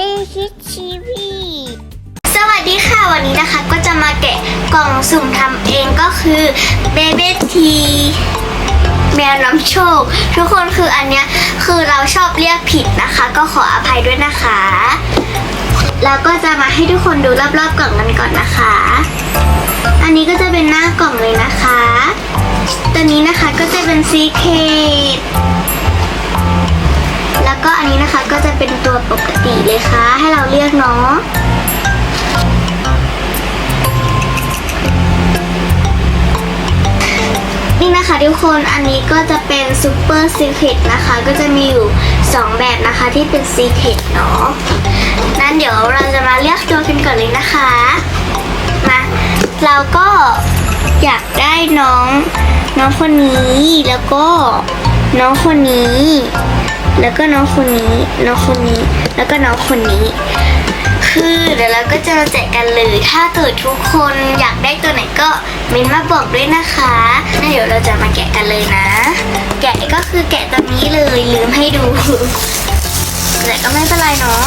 รี่คิดชีวีสวัสดีค่ะวันนี้นะคะก็จะมาแกะกล่องสุ่มทำเองก็คือเบเบทีแมวนำโชค ทุกคนคืออันเนี้ยคือเราชอบเรียกผิดนะคะ ก็ขออภัยด้วยนะคะ แล้วก็จะมาให้ทุกคนดูรอบๆกล่องกันก่อนนะคะ อันนี้ก็จะเป็นหน้ากล่องเลยนะคะ ตัวนี้นะคะก็จะเป็นซีเคดแล้ว ก็อันนี้นะคะก็จะเป็นตัวปกติเลยค่ะ ให้เราเลือกเนาะนี่นะคะทุกคนอันนี้ก็จะเป็นซูเปอร์ซีเคทนะคะ ก็จะมีอยู่ 2 แบบนะคะที่เป็นซีเคทเนาะนั้นเดี๋ยวเราจะมาเลือกตัวกันก่อนเลยนะคะมาเราก็อยากได้น้อง น้องคนนี้แล้วก็น้องคนนี้ แล้วก็น้องคนนี้ น้องคนนี้ แล้วก็น้องคนนี้ คือเดี๋ยวเราก็จะมาแจกกันเลย ถ้าเกิดทุกคนอยากได้ตัวไหนก็เมนมาบอกด้วยนะคะแล้วเดี๋ยวเราจะมาแกะกันเลยนะ แกะก็คือแกะตัวนี้เลยลืมให้ดูแต่ก็ไม่เป็นไรเนาะ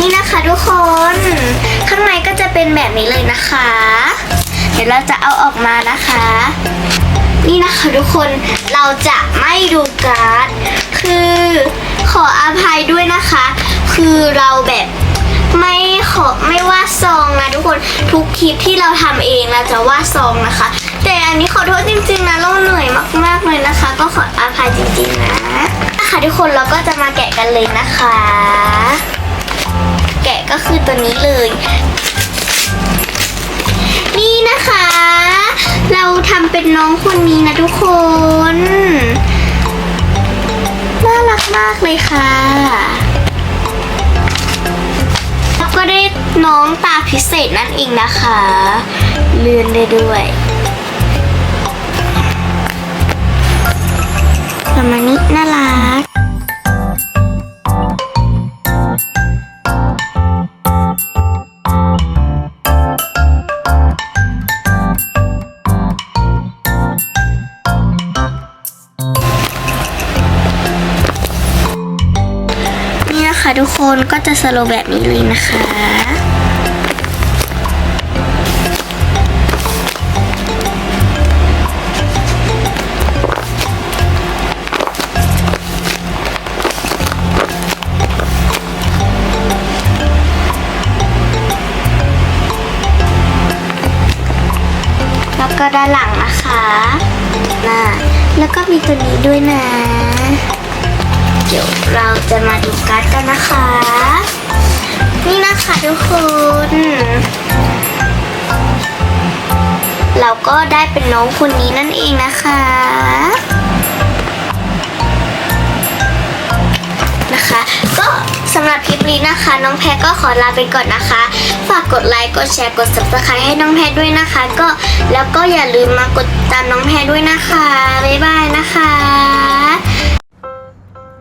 นี่นะคะทุกคน ข้างในก็จะเป็นแบบนี้เลยนะคะ เดี๋ยวเราจะเอาออกมานะคะ นี่นะคะทุกคนเราจะไม่ดูการ์ด คือขออภัยด้วยนะคะ คือเราแบบไม่ขอไม่วาดซองนะทุกคนทุกคลิปที่เราทำเองเราจะวาดซองนะคะ แต่อันนี้ขอโทษจริงๆนะเราเหนื่อยมากๆเลยนะคะ ก็ขออภัยจริงๆนะนะคะทุกคนเราก็จะมาแกะกันเลยนะคะ แกะก็คือตัวนี้เลย เป็นน้องคนนี้นะทุกคน น่ารักมากเลยค่ะ แล้วก็ได้น้องตาพิเศษนั่นเองนะคะ เลื่อนได้ด้วย คะทุกคนก็จะสโลว์แบบนี้เลยนะคะแล้วก็ด้านหลังนะคะน่ะแล้วก็มีตัวนี้ด้วยนะ เดี๋ยวเราจะมาดูการ์ดกันนะคะ นี่นะคะทุกคน เราก็ได้เป็นน้องคนนี้นั่นเองนะคะ นะคะ ก็สำหรับคลิปนี้นะคะ น้องแพรก็ขอลาไปก่อนนะคะ ฝากกดไลค์ กดแชร์ กด subscribe ให้น้องแพรด้วยนะคะ ก็แล้วก็อย่าลืมมากดตามน้องแพรด้วยนะคะ บ๊ายบาย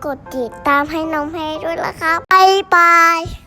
กดติดตามให้น้องเพลด้วยละครับ บ๊ายบาย